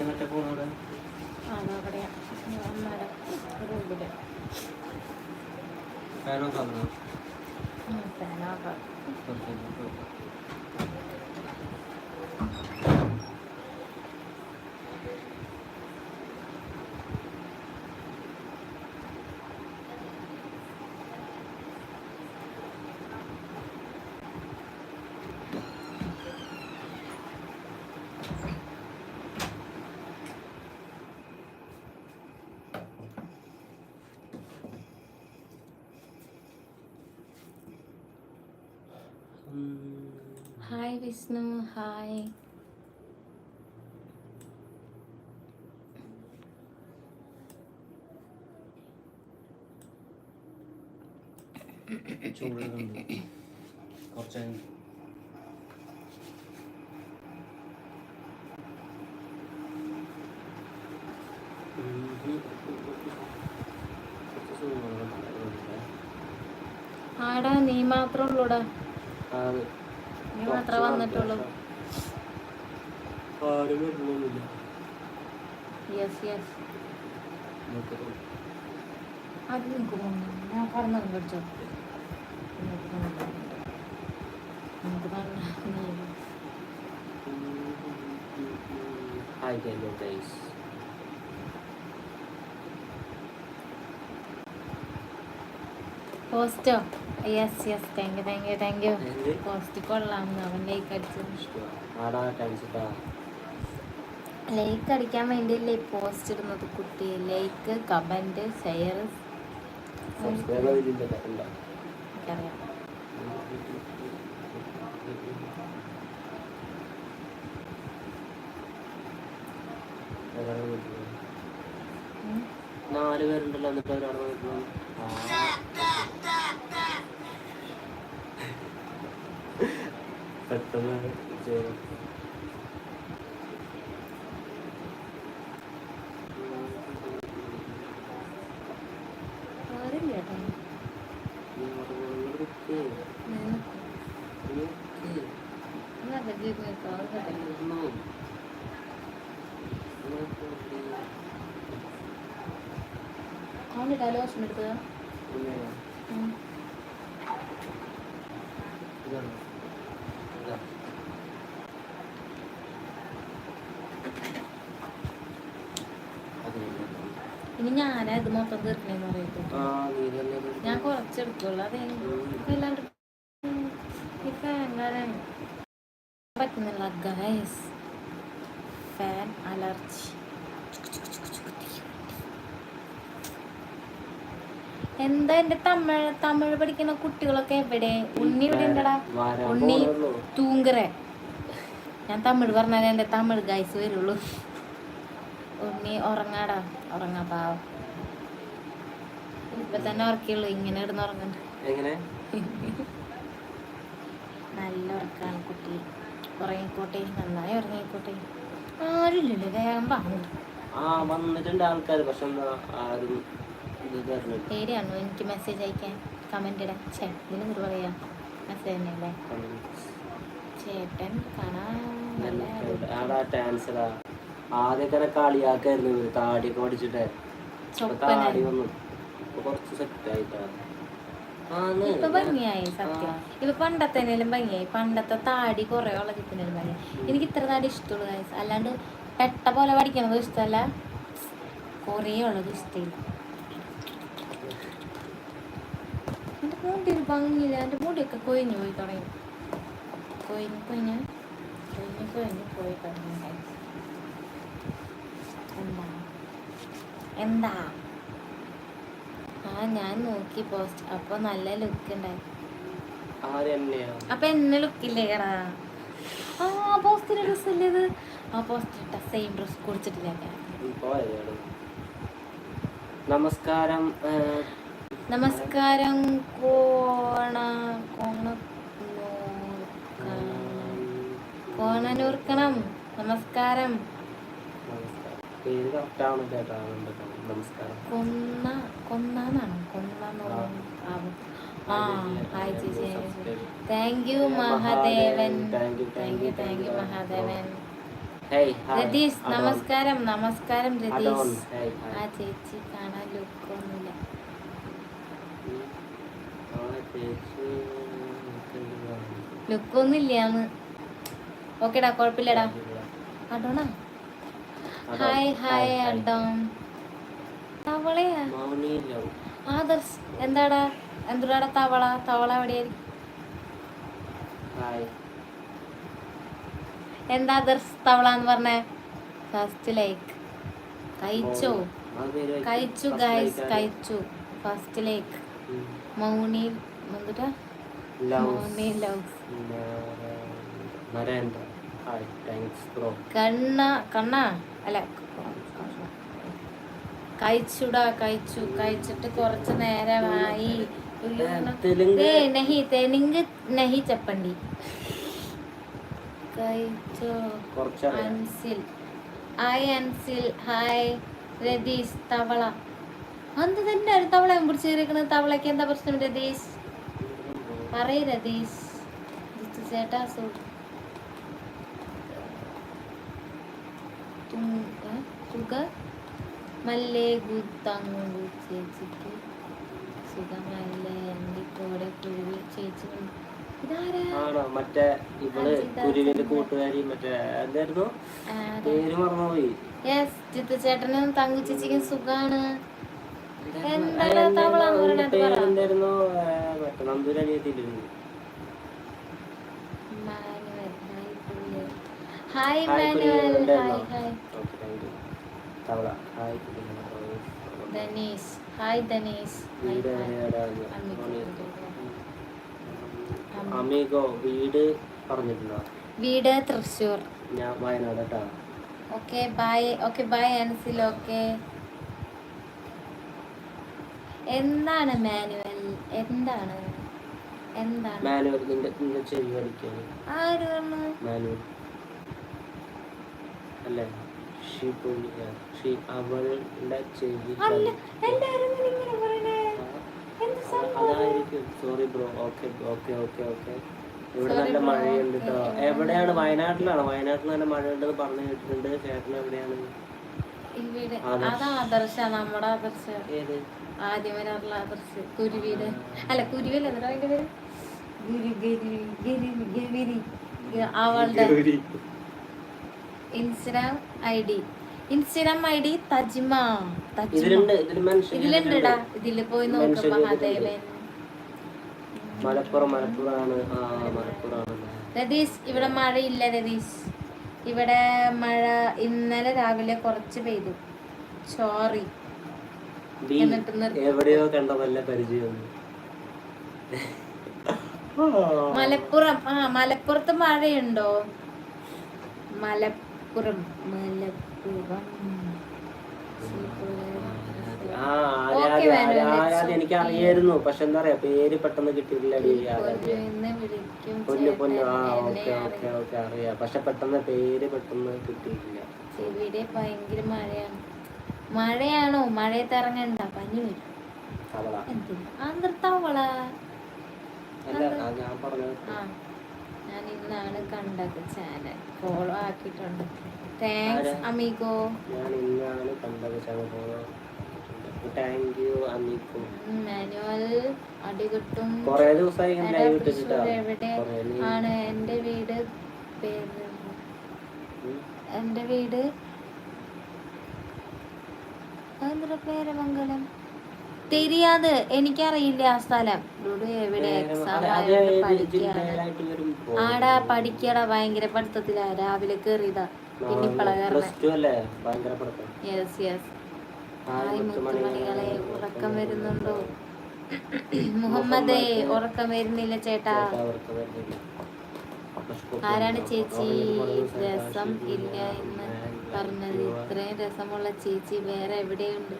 മറ്റേ മറ്റേ റൂമിൽ ഫാനോ തന്നോ ഫാനൊക്കെ ഹായ് വിഷ്ണു ഹായ്. കുറച്ച് ആടാ നീ മാത്രമേ ഉള്ളൂടാ. അത് നീ മാത്രമേ വന്നിട്ടുള്ളൂ. ആരും വരുന്നൊന്നുമില്ല. യെസ് യെസ് നോക്കട്ടെ. അത് ഞാൻ പറഞ്ഞു പഠിച്ചോ? നമുക്ക് പറഞ്ഞ. പോസ്റ്റോ yes yes thank you thank you thank you post കൊള്ളാം അവൻ ലൈക്ക് അടിച്ചു ലൈക്ക് അടിക്കാൻ വേണ്ടിയല്ലേ പോസ്റ്റ് ഇടുന്നത് കുട്ടി? ലൈക്ക് കമന്റ് ഷെയർ എനിക്കറിയാം. നാല് പേരുണ്ടല്ലോ എന്നിട്ട് ഒരാളെ വിളിക്കുന്നു. ആ. പെട്ടെന്ന് ഇനി ഞാനാ ഇത് മൊത്തം തീർക്കണേന്ന് ഇത് ഞാൻ കുറച്ചെടുക്കുള്ളൂ അത് എങ്ങനെ പറ്റുന്നില്ല. ഗൈസ് ഫാൻ അലർജി എന്താ എന്റെ തമിഴ് തമിഴ് പഠിക്കുന്ന കുട്ടികളൊക്കെ എവിടെ? ഉണ്ണി ഇവിടെ ഉണ്ടടാ? ഉണ്ണി പോണുള്ളൂ. ഞാൻ തമിഴ് പറഞ്ഞാൽ എന്റെ തമിഴ് ഗൈസ് വരുള്ളൂ. ഉണ്ണി ഉറങ്ങാടാ. ഉറങ്ങാ പാവം. ഇപ്പൊ തന്നെ ഉറക്കിയുള്ളൂ. ഇങ്ങനെ ഇടുന്ന് ഉറങ്ങണ്ട എങ്ങനെ? നല്ല ഉറക്കാണ് കുട്ടി. ഉറങ്ങിക്കോട്ടെ. നന്നായി ഉറങ്ങിക്കോട്ടെ. ആരുമില്ലല്ലോ. വേഗം പറഞ്ഞു ആ വന്നിട്ടുണ്ട് ആൾക്കാർ പക്ഷെ പേടിയാണോ എനിക്ക് മെസ്സേജ് അയക്കാൻ. കമന്റ് ഇടാൻ. ചേ ഇതിന് പറയാ മെസ്സേജ് തന്നെയല്ലേ? ചേട്ടൻ കാണാൻ ആദ്യമൊക്കെ കളിയാക്കായിരുന്നു ഇവർ. താടിയൊക്കെ പഠിച്ചിട്ടേ. താടി വന്നു. ഇപ്പൊ കുറച്ച് സെറ്റ്. ഇപ്പൊ ഭംഗിയായി സത്യം. ഇപ്പൊ ഭംഗിയായി. പണ്ടത്തെ താടി കുറെ ഉള്ളതിനേലും ഭംഗി എനിക്ക് ഇത്ര താടി ഇഷ്ടമുള്ളൂ. അല്ലാണ്ട് പെട്ട പോലെ പഠിക്കണത് ഇഷ്ടമല്ല. കുറേ ഉള്ളത് ഇഷ്ടമില്ല. എന്റെ മുടി ഭംഗിയില്ല. എന്റെ മുടിയൊക്കെ കൊഴിഞ്ഞു പോയി തുടങ്ങി. കൊഴിഞ്ഞു കൊഴിഞ്ഞ് കൊഴിഞ്ഞു കഴിഞ്ഞ് പോയി guys. എന്താ? എന്താ? ആ ഞാൻ നോക്കി പോസ്റ്റ് അപ്പൊ നല്ല ലുക്ക് ഉണ്ടായി അപ്പൊ എന്നെ ലുക്കില്ലേ കടാ ആ പോസ്റ്റിന്റെ ഡ്രസ് അല്ലേ ഇത്? ആ പോസ്റ്റ് ഇട്ട സെയിം ഡ്രസ് കുടിച്ചിട്ടില്ല ഞാൻ. നമസ്കാരം നമസ്കാരം കോണ കോണ കോണനൂർക്കണം നമസ്കാരം. പേര് കറക്റ്റ് ആവണം ചേട്ടാ. നമസ്കാരം. കൊന്ന കൊന്നാണ് കൊന്ന ആ. ഹായ് ചേച്ചി thank you Mahadevan. Thank you thank you Mahadevan. Ratheesh നമസ്കാരം നമസ്കാരം രതീഷ്. ആ ചേച്ചി കാണാൻ ലുക്കൊന്നുമില്ല. ലുക്കൊന്നുമില്ലാന്ന്. ഓക്കേടാ കുഴപ്പമില്ലടാ. അടോണാ. Hi hi. Adorn love Adarsh എന്താടാ? എന്തുടാടാ തവള? തവള എവിടെയായിരിക്കും എന്താ ആദർശ് തവള എന്ന് പറഞ്ഞേ? ഫസ്റ്റ് ലൈക്ക് കഴിച്ചോ? കഴിച്ചു ഗൈസ് കഴിച്ചു. ഫസ്റ്റ് ലൈക്ക് മൗണി എന്തുട്ടാ? മൗണി ലവ് മരണ്ട നരേന്ദ്ര. കണ്ണ കണ്ണ? അല്ല കഴിച്ചുടാ കഴിച്ചു കഴിച്ചിട്ട് കുറച്ച് നേരമായി. നഹി തെലുങ്ക് നഹി ചപ്പണ്ടി. കഴിച്ചോ? കുറച്ചറിയാം. അൻസിൽ. ഹായ് അൻസിൽ. ഹായ് രതീഷ് തവള. തന്നെ ഒരു തവള പിടിച്ച് തവളയ്ക്ക് എന്താ പ്രശ്നം രതീഷ്? പറയ് രതീഷ്. ചേട്ടാ സു മല്ലേ ഗുത്തങ്ങു ചേച്ചിക്ക് സുഖമല്ലേ? എന്റെ കൂടെ കുരുവി ചേച്ചി ഉണ്ട്. ഇതാരാ? ആണോ? മറ്റേ ഇവൾ കുരുവിന്റെ കൂട്ടുകാരി മറ്റേ എന്തായിരുന്നു? പേര് മറന്നുപോയി. യെസ് ജിത്തു ചേട്ടനും തങ്കു ചേച്ചിക്കും സുഖാണ് മറ്റേ ഹായ് മാനുവൽ. Hi hi. തവള hi. Dhaneesh hi Dhaneesh. Amigo വീട് പറഞ്ഞിട്ടുണ്ടോ? വീട് തൃശ്ശൂർ. ഞാൻ വയനാട് കേട്ടാ okay bye okay bye Ansil okay എന്താണ് മാനുവൽ? എന്താണ്? എന്താണ്? മാനുവൽ നിന്റെ നിന്റെ ചെവി ആര് പറഞ്ഞു? മാനുവൽ. അല്ലേ? അവളുടെ ചെവി അതായിരിക്കും. Sorry bro okay okay okay okay ഇവിടെ നല്ല മഴയുണ്ട് കേട്ടോ എവിടെയാണ്? വയനാട്ടിലാണ്? വയനാട്ടിൽ നല്ല മഴയുണ്ടെന്ന് പറഞ്ഞു കേട്ടിട്ടുണ്ട്. ചേട്ടൻ എവിടെയാണ്? ആദർശ്. നമ്മുടെ ആദ്യം വരാറുള്ള ആദർശ. കുരുവിയുടെ അല്ല കുരുവിയല്ല എന്നിട്ട് അതിന്റെ പേര്? ഗുരു ഗിരി ഗിരി ഗിരി. അവളുടെ Instagram I D Instagram I D Tajma. ഇതിലുണ്ടടാ ഇതിൽ പോയി നോക്ക് മഹാദേവൻ മലപ്പുറം മലപ്പുറമാണ് രതീഷ് ഇവിടെ മഴയില്ല രതീഷ്. ഇവിടെ മഴ ഇന്നലെ രാവിലെ കുറച്ച് പെയ്തു. സോറി എവിടെയോ കണ്ട നല്ല പരിചയം. മലപ്പുറം ആ മലപ്പുറത്ത് മഴയുണ്ടോ? മലപ്പുറം മലപ്പുറം ആരാധി എനിക്ക്. അറിയായിരുന്നു. പക്ഷെ എന്താ പറയാ പേര് പെട്ടെന്ന് വിളിക്കും പൊന്നു പൊന്നു. ആ ഓക്കെ ഓക്കെ ഓക്കെ അറിയാം. പക്ഷെ പെട്ടെന്ന് പേര് പെട്ടെന്ന് കിട്ടിയിട്ടില്ല. ഇവിടെ ഭയങ്കര മഴയാണ്. മഴയാണോ? മഴയത്ത് ഇറങ്ങണ്ട പനി വരും. അവള എന്തിനാ? അല്ല ആ, ഞാൻ ആ. ഞാൻ ഇന്നാണ് കണ്ടത് ചാനൽ. ഫോളോ ആക്കിയിട്ടുണ്ട്. Thanks amigo. ഞാൻ ഇന്നാണ് കണ്ടത് channel follow thank you amigo. Manuel അടികിട്ടും. കുറേ ദിവസമായി ലൈവ് എവിടെ? ആണ് എന്റെ വീട് പേര് എന്റെ വീട്? അതെന്തൊരു പേര് മംഗലം? തെരിയാത് എനിക്കറിയില്ല ആ സ്ഥലം. എവിടെ? എക്സാം പഠിക്കാണ് ആടാ പഠിക്കടാ ഭയങ്കര പഠിത്തത്തിലാ. രാവിലെ കേറിയതാ. യെസ് യെസ് ഹായ് മുത്തുമണികളെ ഉറക്കം വരുന്നുണ്ടോ? മുഹമ്മദേ ഉറക്കം വരുന്നില്ല ചേട്ടാ. ആരാണ് ചേച്ചി? രസം ഇല്ല എന്ന് പറഞ്ഞത് ഇത്രയും രസമുള്ള ചേച്ചി വേറെ എവിടെയുണ്ട്?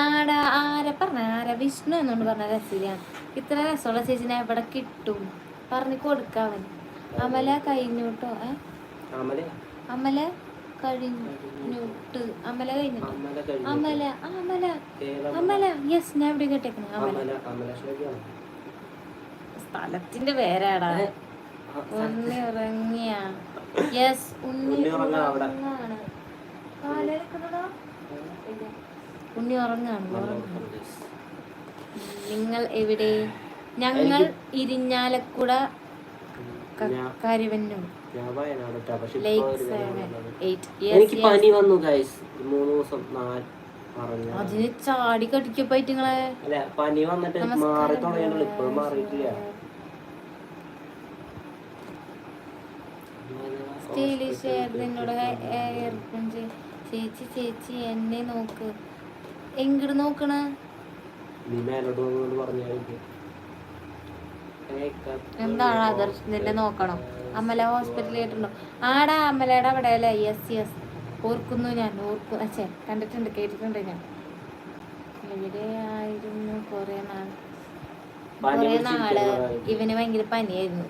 ആടാ ആരെ പറഞ്ഞ? ആരാ? വിഷ്ണു എന്നോണ്ട് പറഞ്ഞ രസിയാണ് ഇത്ര രസമുള്ള ചേച്ചിനെ എവിടെ കിട്ടും? പറഞ്ഞു കൊടുക്കാവൻ അമല കഴിഞ്ഞോട്ടോ ഏ? അമല? കഴിഞ്ഞിട്ട്? അമല കഴിഞ്ഞിട്ട്. അമല. അമല അമല. യെസ് ഞാൻ എവിടെ കേട്ടേക്കണ. അമല? സ്ഥലത്തിന്റെ പേരാടാ. ഉണ്ണി ഉറങ്ങിയ. യെസ് ഉണ്ണി. ഉറങ്ങാണ്. ഉണ്ണി ഉറങ്ങാണ്. നിങ്ങൾ എവിടെ? ഞങ്ങൾ ഇരിഞ്ഞാലക്കുട എനിക്ക് പനി വന്നു ഗൈസ് മൂന്ന് ദിവസം നാല് പറഞ്ഞു അതിന് ചാടി കടിക്കപ്പായിട്ട് നിങ്ങളെ അല്ല പനി വന്നിട്ട് മാറി തുടങ്ങിയിട്ടുള്ളൂ ഇപ്പോഴും മാറിയിട്ടില്ല. സ്റ്റൈലിഷ് എന്നോട് ഏർപ്പം ചേച്ചി ചേച്ചി എന്നെ നോക്ക്. എങ്ങോട്ട് നോക്കണ? നീ മേലോട്ട് പറഞ്ഞു എന്താണ് ആദർശ് നിന്നെ നോക്കണം? അമല ഹോസ്പിറ്റലിൽ ആയിട്ടുണ്ടോ ആടാ അമലയുടെ അവിടെ അല്ലേ യെസ് യെസ് ഓർക്കുന്നു ഞാൻ ഓർക്കു അച്ഛേ കണ്ടിട്ടുണ്ട് കേട്ടിട്ടുണ്ട് ഞാൻ. എവിടെയായിരുന്നു കൊറേ നാൾ കുറെ നാൾ ഇവന് ഭയങ്കര പനിയായിരുന്നു.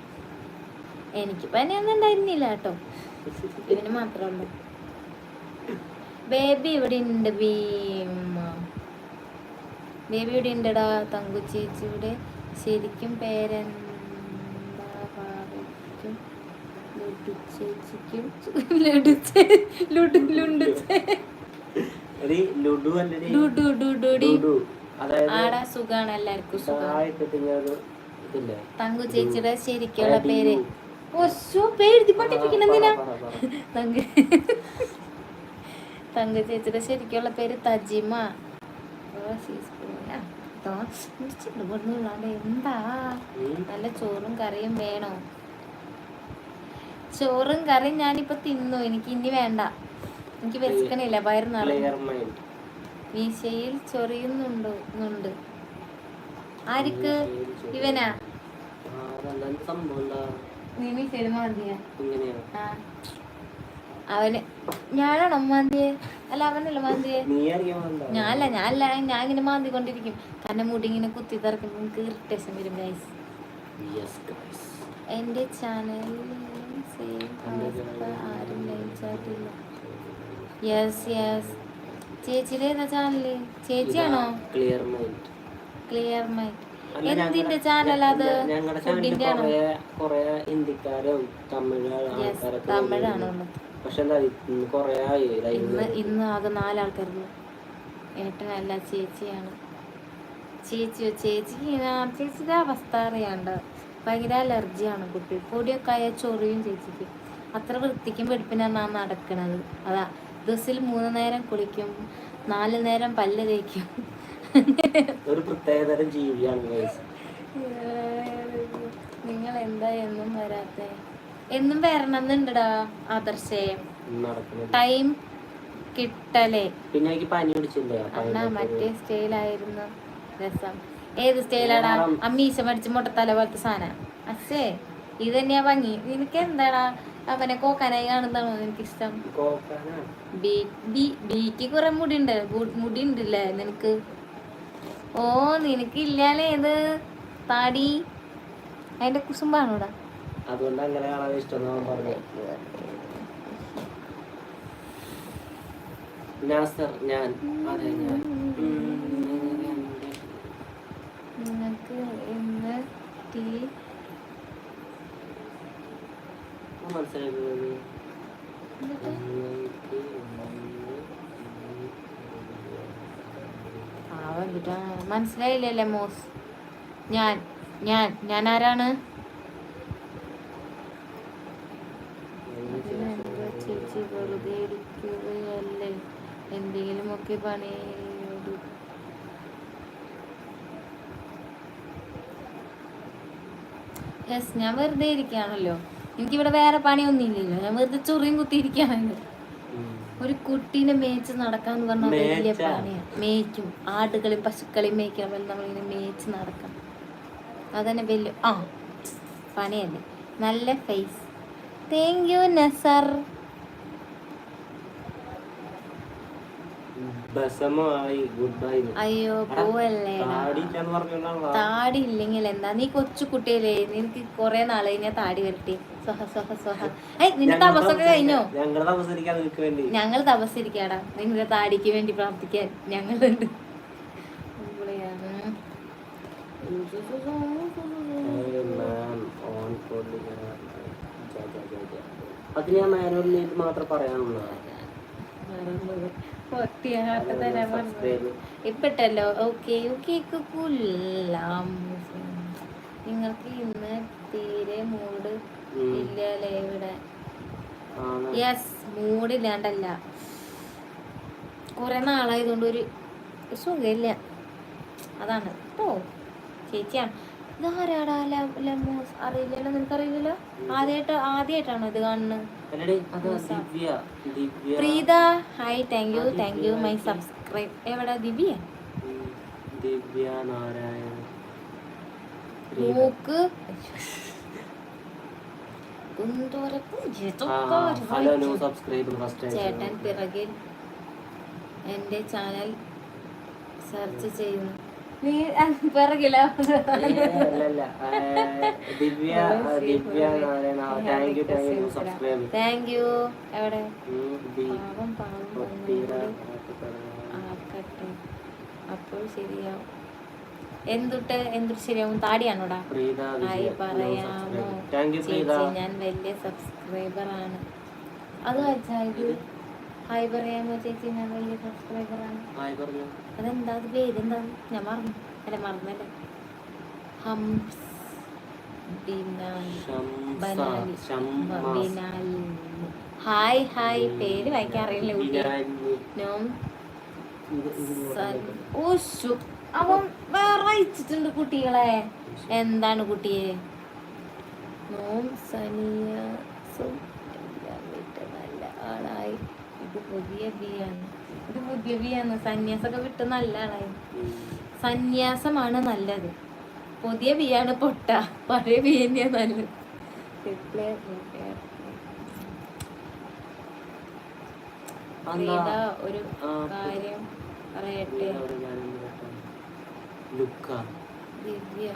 എനിക്ക് പനിയൊന്നും ഉണ്ടായിരുന്നില്ല കേട്ടോ. ഇവന് മാത്രമേ ഉള്ളൂ. ബേബി ഇവിടെ ഉണ്ട് ബീം ബേബി ഇവിടെ ഉണ്ടടാ തങ്കു ചേച്ചി ഇവിടെ. ശരിക്കും പേരെന്താവും ഭാവിക്കും ലഡു ചേച്ചിക്കും ലഡു ചേ- ലുഡു ലുണ്ടു ചേ- എടി ലുഡു അല്ലടി. ലുഡു ലുഡു ഡി ലുഡു. അതായത് ആടാ സുഖാണ് എല്ലാവർക്കും തങ്കു ചേച്ചിയുടെ ശരിക്കുള്ള പേര്. തങ്കു ചേച്ചിയുടെ ശരിക്കുള്ള പേര് തജിമ. Cool. ഇടിച്ചിട്ട് ഉള്ളാണ്ട് എന്താ. നല്ല ചോറും കറിയും വേണോ? ചോറും കറിയും ഞാനിപ്പോ തിന്നു. എനിക്ക് ഇനി വേണ്ട. എനിക്ക് വിശക്കണില്ല. വയറ് നിറഞ്ഞു മീശയിൽ ചൊറിയുന്നുണ്ടോ ന്നുണ്ട്. ആർക്ക്? ഇവനാ? നീ മീശയിൽ ആ. അവന്. ഞാനാണോ മാന്തിയെ? അല്ല അവനല്ല മാന്തിയെ? ഞാനല്ല ഞാനല്ല. ഞാൻ ഇങ്ങനെ മാന്തി കൊണ്ടിരിക്കും കാരണം മുടി ഇങ്ങനെ കുത്തി തറക്കുമ്പോൾ ഇറിറ്റേഷൻ വരും ഗൈസ് എന്റെ ചാനലിൽ സെയിം ആരും ലയിച്ചായിട്ടില്ല യെസ് യെസ് ചേച്ചിയുടെ ഏതാ ചാനൽ ചേച്ചിയാണോ? ക്ലിയർ മൈൻഡ് ക്ലിയർ മൈൻഡ് എന്തിന്റെ ചാനൽ അത്? ഫുഡിന്റെ ആണോ തമിഴാണോ. ഉള്ളത് പക്ഷെ എന്താ ഇന്ന് കൊറേ ആയി ഇന്ന്. ഇന്ന് ആകെ നാലാൾക്കാരുള്ളൂ ഏട്ടനല്ല ചേച്ചിയാണ്. ചേച്ചിയോ ചേച്ചിക്ക് ചേച്ചിയുടെ അവസ്ഥ അറിയാണ്ട് ഭയങ്കര അലർജിയാണ് കുട്ടി. പൊടിയൊക്കെ ആയ ചൊറിയും ചേച്ചിക്ക്. അത്ര വൃത്തിക്കും വെടുപ്പിനാണ് ആ നടക്കണത്? അതാ ദിവസത്തിൽ മൂന്ന് നേരം കുളിക്കും നാല് നേരം പല്ല് തേക്കും. ഒരു പ്രത്യേകതരം ജീവിയാണ്. നിങ്ങൾ എന്താ എന്നും വരാത്ത? എന്നും വരണമെന്നുണ്ടടാ ആദർശേ. ടൈം കിട്ടലേ. പിന്നെ എനിക്ക് പനി അണ്ണാ മറ്റേ സ്റ്റൈൽ സ്റ്റൈലായിരുന്നു. രസം. ഏത് സ്റ്റൈലാടാ? അമ്മീശ മടിച്ച് മുട്ടത്തല പോലത്തെ സാധനം. അച്ഛേ ഇത് തന്നെയാ ഭംഗി. നിനക്ക് എന്താടാ അവനെ കോക്കാനായി കാണുന്നതാണോ എനിക്കിഷ്ടം ഇഷ്ടം ബിക്ക് കുറെ മുടി ഉണ്ട് മുടി ഉണ്ടല്ലേ നിനക്ക്? ഓ നിനക്ക് ഇല്ലാലേ ഇത്. താടി. അതിന്റെ കുസുമ്പാണോടാ? അതുകൊണ്ട് അങ്ങനെ കാണാൻ ഇഷ്ടം അവൻ പറഞ്ഞു. നാസർ ഞാൻ. അതെ ഇന്ന് ടീ മനസ്സിലാക്കുന്നത് മനസ്സിലായില്ലല്ലേ മോസ്? ഞാൻ ഞാൻ ഞാൻ ആരാണ് അതിനെന്താ ചേച്ചി വെറുതെ ഇരിക്കുകയല്ലേ എന്തെങ്കിലുമൊക്കെ പണിയെടു യെസ് ഞാൻ വെറുതെ ഇരിക്കുകയാണല്ലോ. എനിക്കിവിടെ വേറെ പണിയൊന്നും ഇല്ലല്ലോ. ഞാൻ വെറുതെ ചൊറിയും കുത്തിയിരിക്കുകയാണല്ലോ ഒരു കുട്ടീനെ മേച്ച് നടക്കാന്ന് പറഞ്ഞാൽ വലിയ പണിയാണ് മേയ്ക്കും. ആടുകളെയും പശുക്കളെയും മേയ്ക്കാൻ വേണ്ടി നമ്മളിങ്ങനെ മേച്ച് നടക്കണം. അതന്നെ വലിയ ആ പണിയല്ലേ. നല്ല ഫേസ് താങ്ക് യു നസർ അയ്യോ പോവല്ലേ. താടി ഇല്ലെങ്കിൽ എന്താ നീ കൊച്ചു കുട്ടിയല്ലേ? നിനക്ക് കൊറേ നാളെ കഴിഞ്ഞാ താടി വരട്ടെ. സ്വഹ സ്വഹ സ്വഹ. ഏ നിന്റെ തപസ്സൊക്കെ കഴിഞ്ഞോ? ഞങ്ങൾ തപസ്സിരിക്കാടാ. നിന്റെ താടിക്ക് വേണ്ടി പ്രാർത്ഥിക്കാൻ ഞങ്ങളുണ്ട്. അത് ഞാൻ മാനുവലിൽ ഇത് മാത്രം പറയാനുള്ളൂ സബ്സ്ക്രൈബ് ഇപ്പിട്ടല്ലോ. ഓക്കെ കേക്കുല്ലാം. കൊല്ലാം നിങ്ങൾക്ക് ഇന്ന് തീരെ മൂഡ് ഇല്ലല്ലേ ഇവിടെ? യെസ് മൂഡ് ഇല്ലാണ്ടല്ല. കുറെ നാളായതുകൊണ്ട് ഒരു സുഖമില്ല. അതാണ്. കേട്ടോ ചേച്ചിയാണ് ഇതാരാടാ ല- ലെമോസ് അറിയില്ലല്ലോ നിനക്കറിയില്ലല്ലോ? ആദ്യമായിട്ട് ആദ്യമായിട്ടാണോ ഇത് കാണുന്നത്? Divya. Divya. Preetha hi thank you thank you my subscribe എവിടെ ദിവ്യ? ഉം, ദിവ്യ നാരായണ മൂക്ക്. ചേട്ടൻ പിറകിൽ എന്റെ ചാനൽ സെർച്ച് ചെയ്യുന്നു. നീ പിറകില? അല്ലല്ല ആ, Divya Divya thank you thank you subscribe thank you എവിടെ? അപ്പോൾ ശരിയാവും. എന്തുട്ട് എന്തുട്ട് ശരിയാവും? താടിയാണോടാ? ആയി പറയാമോ? ചേച്ചി ഞാൻ വലിയ സബ്സ്ക്രൈബർ ആണ്. അത് വെച്ചാ ഇത് ഹായ് പറയാമോ ചേച്ചി ഞാൻ വലിയ സബ്സ്ക്രൈബറാണ് അതെന്താ? അത് പേരെന്താ? ഞാൻ മറന്നു. അല്ല മറന്നല്ലേ? ഹംസ് ഹായ് ഹായ്. പേര് വായിക്കാൻ അറിയില്ല അവൻ വേറെ അയച്ചിട്ടുണ്ട് കുട്ടികളെ. എന്താണ് കുട്ടിയെ? നോം സനിയാസും എല്ലാം വിട്ട് നല്ല ആളായി ഇത് പുതിയ ബിയാണ് ഇത് പുതിയ ബിയാണ് സന്യാസമൊക്കെ വിട്ട് നല്ല ആളായി സന്യാസമാണ് നല്ലത്. പുതിയ ബിയാണ് പൊട്ട. പഴയ ബി തന്നെയാ നല്ലത്. ഒരു കാര്യം പറയട്ടെ. ദിവ്യ.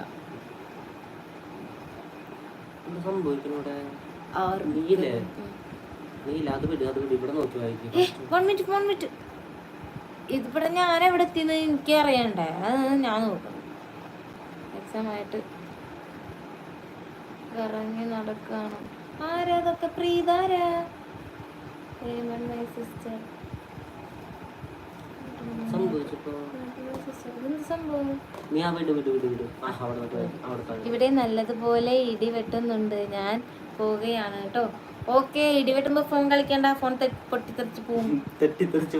എന്ത് ഇതിവിടെ ഞാൻ എവിടെ എത്തിന്ന് എനിക്ക് അറിയണ്ടേ? അത് ഞാൻ നോക്കണം എക്സാം ആയിട്ട് ഇറങ്ങി നടക്കാണ്. ആരാ അതൊക്കെ പ്രീതാരാ മൈ സിസ്റ്റർ ഇവിടെ നല്ലതുപോലെ ഇടി വെട്ടുന്നുണ്ട്. ഞാൻ പോവുകയാണ് കേട്ടോ. ഓക്കെ ഇടി വെട്ടുമ്പോ ഫോൺ കളിക്കണ്ട ഫോൺ പൊട്ടിത്തെറിച്ച് പോകും തെറ്റിത്തെറിച്ച്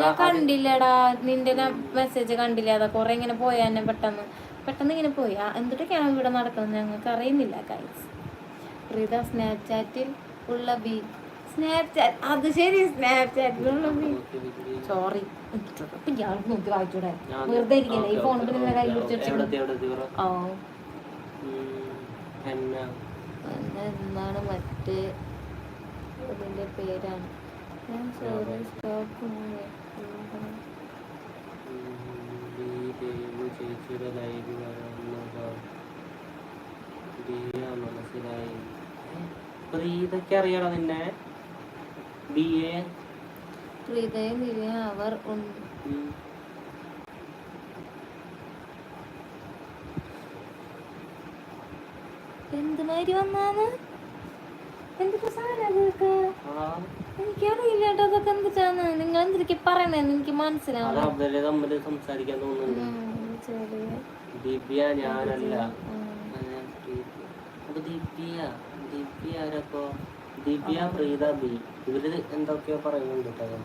ഞാൻ കണ്ടില്ലടാ നിന്റെ മെസ്സേജ് കണ്ടില്ല. അതാ കൊറേ ഇങ്ങനെ പോയാ എന്നെ പെട്ടെന്ന്. പെട്ടെന്ന് ഇങ്ങനെ പോയി. എന്തൊക്കെയാണ് ഇവിടെ നടക്കുന്നത്? ഞങ്ങൾക്ക് അറിയുന്നില്ല ഗൈസ് പ്രീത സ്നാപ്ചാറ്റിൽ ഉള്ള ബി സ്നാപ്ചാറ്റ് അത് ശരി സ്നാപ്ചാറ്റിലുള്ള ബി. സോറി ഇപ്പൊ നോക്കി വായിച്ചൂടെ? വെറുതെ ഇരിക്കല്ലേ? ഈ പിന്നെ കൈ പിടിച്ചിട്ട് ഓ ഹെന്ന. എന്നാണ് മറ്റേ അതിന്റെ പേരാണ്. ഞാൻ സ്റ്റോപ്പ് ചേച്ചിയുടെ ലൈവ് മനസ്സിലായി. പ്രീതയ്ക്ക് അറിയണം നിന്നെ? അവർ ഉണ്ട് എന്തുമാതിരി വന്നാന്ന്? എന്തൊക്കെ സാധനം അതൊക്കെ എനിക്കറിയില്ല കേട്ടോ അതൊക്കെ എന്തിട്ടാന്ന് നിങ്ങൾ എന്തൊക്കെ പറയണേന്ന് എനിക്ക് മനസ്സിലാവും സംസാരിക്കാൻ തോന്നുന്നുണ്ട്. ഞാനല്ല. ഉം. ആ, പ്രീത. അപ്പൊ ദിവ്യ ദിവ്യ ആരപ്പോ? ദിവ്യ പ്രീത ബി. ഇവർ എന്തൊക്കെയോ പറയുന്നുണ്ട് കേട്ടോ.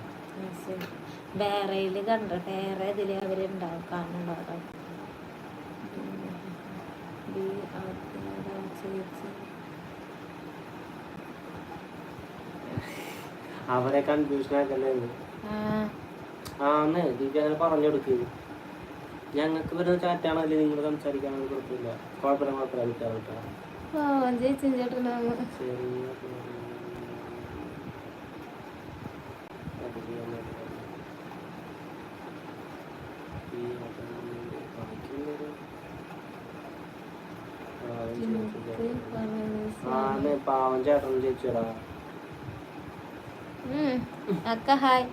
വേറെയിൽ കണ്ടോ വേറെ ഇതിൽ അവരുണ്ടാവും കാണുന്നുണ്ടാവും ബി ആത്മീയത ചേച്ചി അവരെ കൺഫ്യൂഷൻ ആക്കല്ലേ ആ. ആന്ന് അങ്ങനെ പറഞ്ഞു ഞങ്ങൾക്ക് വരുന്ന ചാറ്റാണല്ലേ നിങ്ങൾ സംസാരിക്കാനൊന്നും കുഴപ്പമില്ല കുഴപ്പമില്ല കുഴപ്പമില്ല വിട്ടാ വിട്ടാ ഓ ചേച്ചി ചേട്ടനാണ്. ചെറിയ അത് ചെയ്യാൻ വേണ്ടി. ഈ അതൊന്നും വായിക്കുന്നൊരു പാവം ചേച്ചി. ആന്ന് പാവം ചേട്ടൻ ചേച്ചിടാ ഉം. അക്ക hi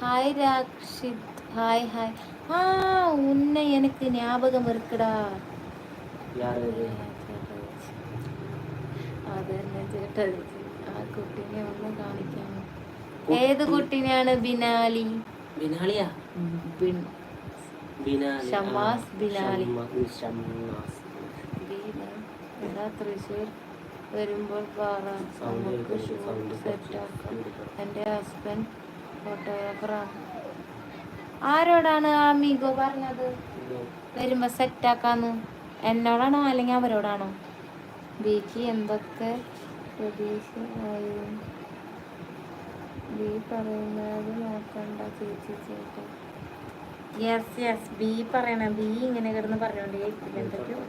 hi Rakshit hi hi ആ ഉന്നെ എനിക്ക് ஞாபகம் இருக்குடா யாரு இது? അത് തന്നെ ചേട്ടത് ആ കുട്ടീനെ ഒന്ന് കാണിക്കാമോ ഏത് കുട്ടീനെയാണ് Binali ബിനാലിയാ bin biennale Shammas biennale. ഷമ്മാ- Shammas Beena. എടാ തൃശ്ശൂർ വരുമ്പോൾ പറ നമുക്ക് ഷൂട്ട് സൗണ്ട് സെറ്റ് ആക്കാം. കേൾക്കുന്നു. എന്റെ ഹസ്ബൻഡ് ഫോട്ടോഗ്രാഫറാണ് ആരോടാണ് ആ മീഗോ പറഞ്ഞത്? വരുമ്പോ സെറ്റ് ആക്കാന്ന്. എന്നോടാണോ അല്ലെങ്കിൽ അവരോടാണോ? ബിക്ക് എന്തൊക്കെ പ്രതീക്ഷ ആയിരുന്നു ബി പറയുന്നത് നോക്കണ്ട ചേച്ചി ചേട്ടാ യെസ് യെസ് ബി പറയണ. ബി ഇങ്ങനെ കിടന്ന് പറഞ്ഞോണ്ടേ എന്തൊക്കെയോ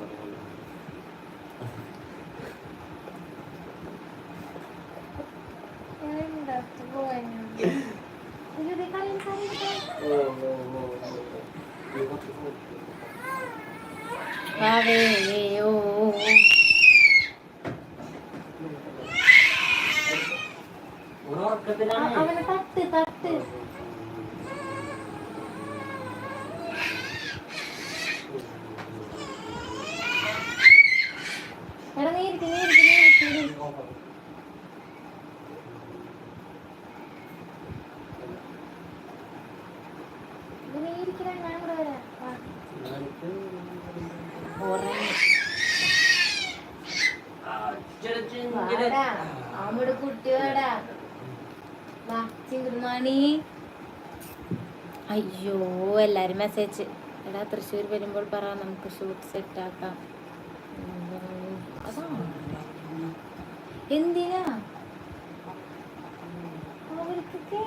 എന്തൊക്കെ പോയെന്നു. അയ്യോ, ദേ കരയുന്നു, കരയുന്നു, കരയുന്നു. ഓ, ഓ, ഓ, ഓ, ഓ. നീ കുറച്ച് പോ. ഉറക്കത്തിലാണ്. അവനെ തട്ട് തട്ട്. എടാ നീ ഇരിക്കും നീ ഇരിക്കും നീ ഇരിക്ക്, നീ ഇരിക്ക്. ഇത് നീ ഇരിക്കടാ, ഞാൻ ഇവിടെ വരാം. വാ. ഉറങ്ങി. വാടാ, അമ്മയുടെ കുട്ടി വാടാ. വാ, ചിങ്കുറുമാണി. അയ്യോ എല്ലാരും മെസ്സേജ് എടാ തൃശ്ശൂർ വരുമ്പോൾ പറ നമുക്ക് ഷൂട്ട് സെറ്റ് ആക്കാം. ഉം, അതാണോ? എന്തിനാ അവർക്ക്